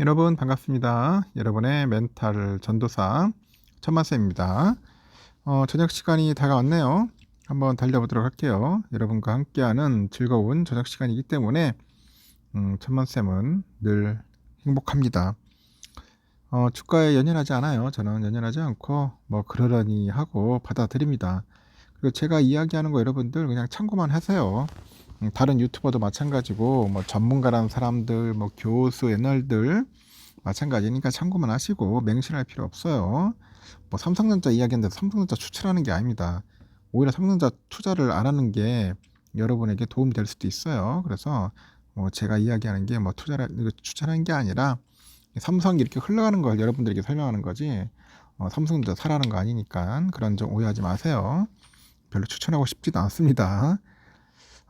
여러분 반갑습니다. 여러분의 멘탈 전도사 천만쌤입니다. 어, 저녁 시간이 다가왔네요. 한번 달려보도록 할게요. 여러분과 함께하는 즐거운 저녁 시간이기 때문에 음, 천만쌤은 늘 행복합니다. 어, 주가에 연연하지 않아요. 저는 연연하지 않고 뭐 그러려니 하고 받아들입니다. 그리고 제가 이야기하는 거 여러분들 그냥 참고만 하세요. 음, 다른 유튜버도 마찬가지고 뭐 전문가라는 사람들 뭐 교수 애널들 마찬가지니까 참고만 하시고 맹신할 필요 없어요. 뭐 삼성전자 이야기하는데 삼성전자 추천하는 게 아닙니다. 오히려 삼성전자 투자를 안 하는 게 여러분에게 도움이 될 수도 있어요. 그래서 뭐 제가 이야기하는 게 뭐 투자를 추천하는 게 아니라 삼성이 이렇게 흘러가는 걸 여러분들에게 설명하는 거지 어, 삼성전자 사라는 거 아니니까 그런 점 오해하지 마세요. 별로 추천하고 싶지도 않습니다.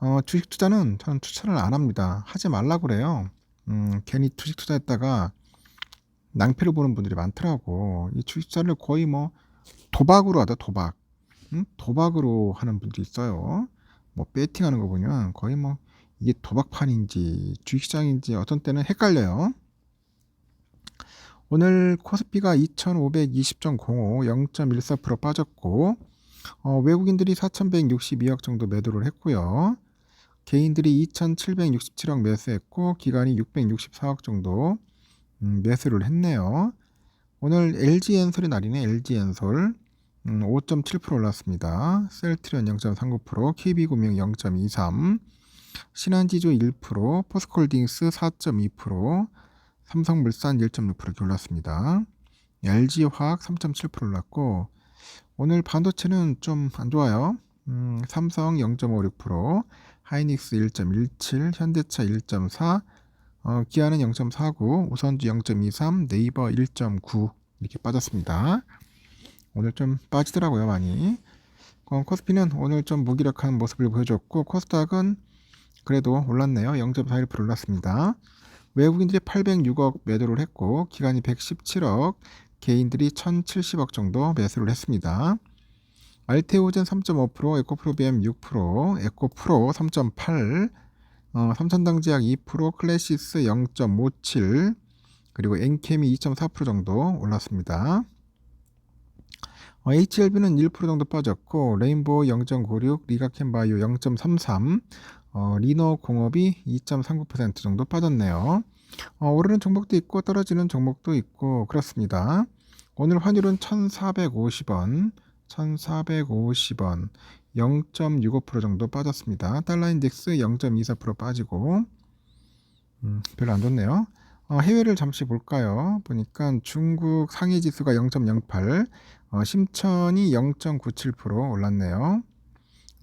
어, 주식 투자는 저는 추천을 안 합니다. 하지 말라 그래요. 음, 괜히 주식 투자했다가 낭패를 보는 분들이 많더라고. 이 주식 투자를 거의 뭐 도박으로 하다 도박. 음? 도박으로 하는 분들이 있어요. 뭐 배팅하는 거 보면 거의 뭐 이게 도박판인지 주식시장인지 어떤 때는 헷갈려요. 오늘 코스피가 2520.05 0.14% 빠졌고 어, 외국인들이 4,162억 정도 매도를 했고요. 개인들이 2,767억 매수했고 기관이 664억 정도 음, 매수를 했네요. 오늘 LG엔솔의 날이네. LG엔솔 음, 5.7% 올랐습니다. 셀트리온 0.39%, KB금융 0.23%, 신한지주 1%, 포스콜딩스 4.2%, 삼성물산 1.6% 이렇게 올랐습니다. LG화학 3.7% 올랐고 오늘 반도체는 좀 안 좋아요. 음, 삼성 0.56%, 하이닉스 1.17, 현대차 1.4, 어, 기아는 0.49, 우선주 0.23, 네이버 1.9 이렇게 빠졌습니다. 오늘 좀 빠지더라고요 많이. 어, 코스피는 오늘 좀 무기력한 모습을 보여줬고 코스닥은 그래도 올랐네요. 0.41% 올랐습니다. 외국인들이 806억 매도를 했고 기관이 117억, 개인들이 1,070억 정도 매수를 했습니다. 알테오젠 3.5%, 에코프로비엠 6%, 에코프로 3.8, 어, 삼천당제약 2%, 클래시스 0.57, 그리고 엔케미 2.4% 정도 올랐습니다. 어, HLB는 1% 정도 빠졌고 레인보우 0.96, 리가켄바이오 0.33, 어, 리너 공업이 2.39% 정도 빠졌네요. 어, 오르는 종목도 있고 떨어지는 종목도 있고 그렇습니다. 오늘 환율은 1,450원, 1,450원, 0.65% 정도 빠졌습니다. 달러 인덱스 0.24% 빠지고 음, 별로 안 좋네요. 어, 해외를 잠시 볼까요? 보니까 중국 상해 지수가 0.08, 어, 심천이 0.97% 올랐네요.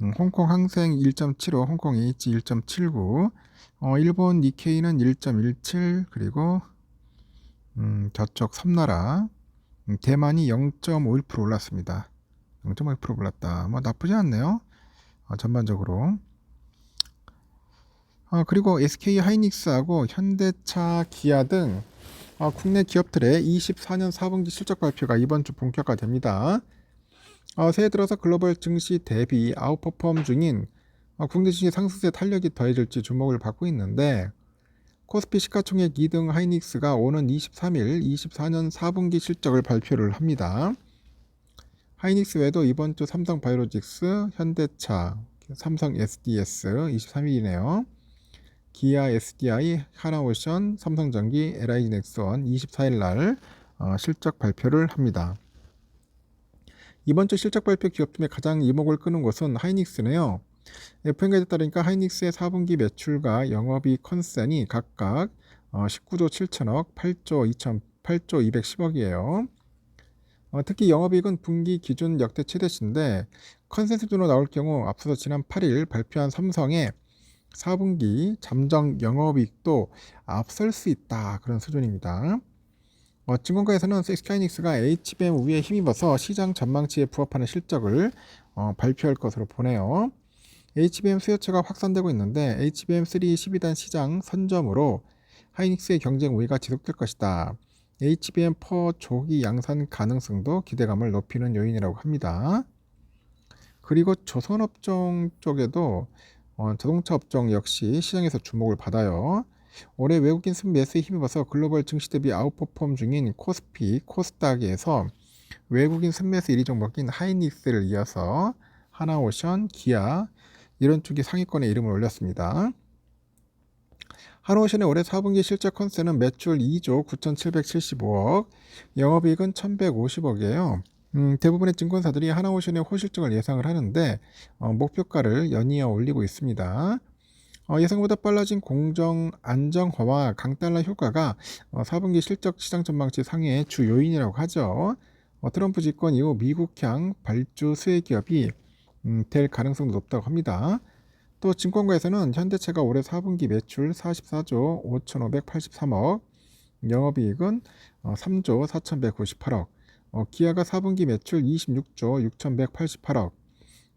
음, 홍콩 항생 1.75, 홍콩 H 1.79, 어, 일본 니케이는 1.17 그리고 음, 저쪽 섬나라 음, 대만이 0.51% 올랐습니다. 0.51% 올랐다. 뭐 나쁘지 않네요. 어, 전반적으로. 어, 그리고 SK 하이닉스하고 현대차, 기아 등 어, 국내 기업들의 24년 4분기 실적 발표가 이번 주 본격화됩니다. 어, 새해 들어서 글로벌 증시 대비 아웃퍼폼 중인 어, 국내 주식 상승세 탄력이 더해질지 주목을 받고 있는데 코스피 시가총액 2등 하이닉스가 오는 23일 24년 4분기 실적을 발표를 합니다. 하이닉스 외에도 이번 주 삼성 바이오로직스, 현대차, 삼성 SDS 23일이네요. 기아 SDI, 하나오션, 삼성전기, LIG 넥스원 24일 날 어, 실적 발표를 합니다. 이번 주 실적 발표 기업 중에 가장 이목을 끄는 것은 하이닉스네요. FN가에 따르니까 하이닉스의 4분기 매출과 영업이익 컨센이 각각 19조 어, 7천억, 8조 2천 8조 210억이에요. 어, 특히 영업이익은 분기 기준 역대 최대치인데 컨센서스로 나올 경우 앞서서 지난 8일 발표한 삼성의 4분기 잠정 영업이익도 앞설 수 있다 그런 수준입니다. 어, 증권가에서는 스카이닉스가 HBM 우위에 힘입어서 시장 전망치에 부합하는 실적을 어, 발표할 것으로 보네요. HBM 수요처가 확산되고 있는데 HBM3 12단 시장 선점으로 하이닉스의 경쟁 우위가 지속될 것이다. HBM4 조기 양산 가능성도 기대감을 높이는 요인이라고 합니다. 그리고 조선업종 쪽에도 어, 자동차 업종 역시 시장에서 주목을 받아요. 올해 외국인 순매수에 힘입어서 글로벌 증시 대비 아웃퍼폼 중인 코스피, 코스닥에서 외국인 순매수 1위 종목인 하이닉스를 이어서 하나오션, 기아 이런 쪽이 상위권에 이름을 올렸습니다. 하나오션의 올해 4분기 실적 컨센은 매출 2조 9,775억, 영업이익은 1,150억이에요. 음, 대부분의 증권사들이 하나오션의 호실적을 예상을 하는데 어, 목표가를 연이어 올리고 있습니다. 어, 예상보다 빨라진 공정 안정화와 강달러 효과가 어, 4분기 실적 시장 전망치 상해의 주 요인이라고 하죠. 어, 트럼프 집권 이후 미국향 발주 수혜 기업이 음, 될 가능성도 높다고 합니다. 또 증권가에서는 현대차가 올해 4분기 매출 44조 5,583억, 영업이익은 어, 3조 4,198억, 어, 기아가 4분기 매출 26조 6,188억,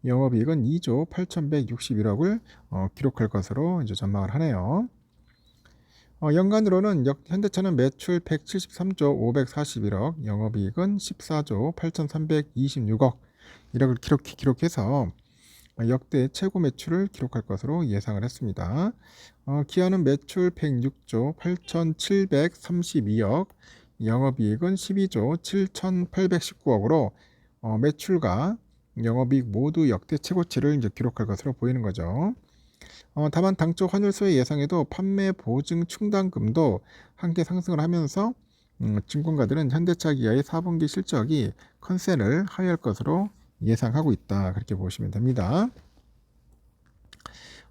영업이익은 2조 8,161억을 어, 기록할 것으로 이제 전망을 하네요. 어, 연간으로는 역, 현대차는 매출 173조 541억, 영업이익은 14조 8,326억 이렇게 기록, 기록해서 역대 최고 매출을 기록할 것으로 예상을 했습니다. 어, 기아는 매출 106조 8,732억, 영업이익은 12조 7,819억으로 어, 매출과 영업이익 모두 역대 최고치를 이제 기록할 것으로 보이는 거죠. 어, 다만 당초 환율소의 예상에도 판매 보증 충당금도 함께 상승을 하면서 음, 증권가들은 현대차 기아의 4분기 실적이 컨센을 하회할 것으로 예상하고 있다. 그렇게 보시면 됩니다.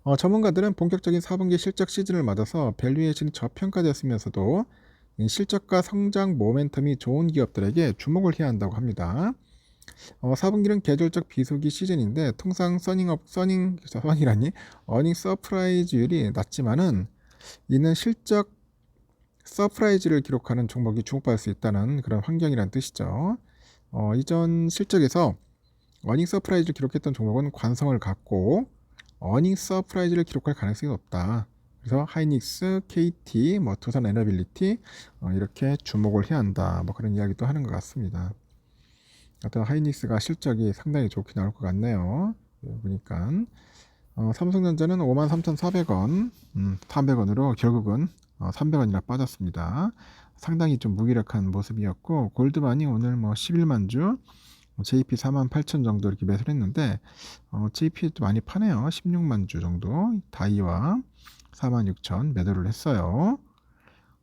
어, 전문가들은 본격적인 4분기 실적 시즌을 맞아서 밸류에이션이 저평가되었으면서도 실적과 성장 모멘텀이 좋은 기업들에게 주목을 해야 한다고 합니다. 어, 4분기는 계절적 비수기 시즌인데 통상 써닝업 써닝 써닝이라니 어닝 서프라이즈율이 낮지만은 이는 실적 서프라이즈를 기록하는 종목이 주목받을 수 있다는 그런 환경이란 뜻이죠. 어, 이전 실적에서 어닝 서프라이즈를 기록했던 종목은 관성을 갖고 어닝 서프라이즈를 기록할 가능성이 높다. 그래서 하이닉스, KT, 뭐 두산 에너빌리티 어, 이렇게 주목을 해야 한다. 뭐 그런 이야기도 하는 것 같습니다. 어떤 하이닉스가 실적이 상당히 좋게 나올 것 같네요. 보니까 어, 삼성전자는 53,400원, 음, 300원으로 결국은 어, 300원이나 빠졌습니다. 상당히 좀 무기력한 모습이었고 골드만이 오늘 뭐 11만 주, JP 4만 8천 정도 이렇게 매수를 했는데 어, JP도 많이 파네요. 16만 주 정도 다이와 4만 6천 매도를 했어요.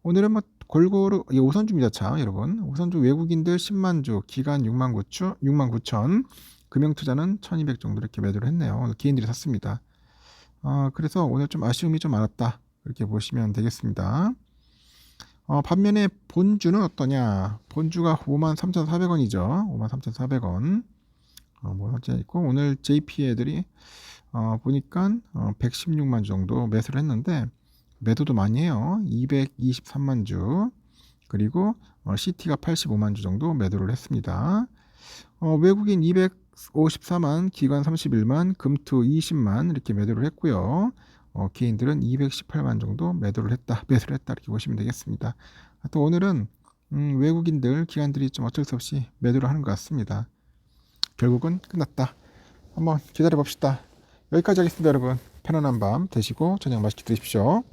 오늘은 뭐 골고루 이 우선주입니다. 참 여러분 우선주 외국인들 10만 주 기간 6만 9천 6만 9천 금융투자는 1200 정도 이렇게 매도를 했네요. 개인들이 샀습니다. 어, 그래서 오늘 좀 아쉬움이 좀 많았다 이렇게 보시면 되겠습니다. 어, 반면에 본주는 어떠냐? 본주가 53,400원이죠. 53,400원. 어, 뭐 현재 있고 오늘 JP 애들이 어, 보니까 어, 116만 주 정도 매수를 했는데 매도도 많이 해요. 223만 주. 그리고 어, CT가 85만 주 정도 매도를 했습니다. 어, 외국인 254만, 기관 31만, 금투 20만 이렇게 매도를 했고요. 어, 개인들은 218만 정도 매도를 했다, 매수를 했다 이렇게 보시면 되겠습니다. 또 오늘은 음, 외국인들, 기관들이 좀 어쩔 수 없이 매도를 하는 것 같습니다. 결국은 끝났다. 한번 기다려 봅시다. 여기까지 하겠습니다, 여러분. 편안한 밤 되시고 저녁 맛있게 드십시오.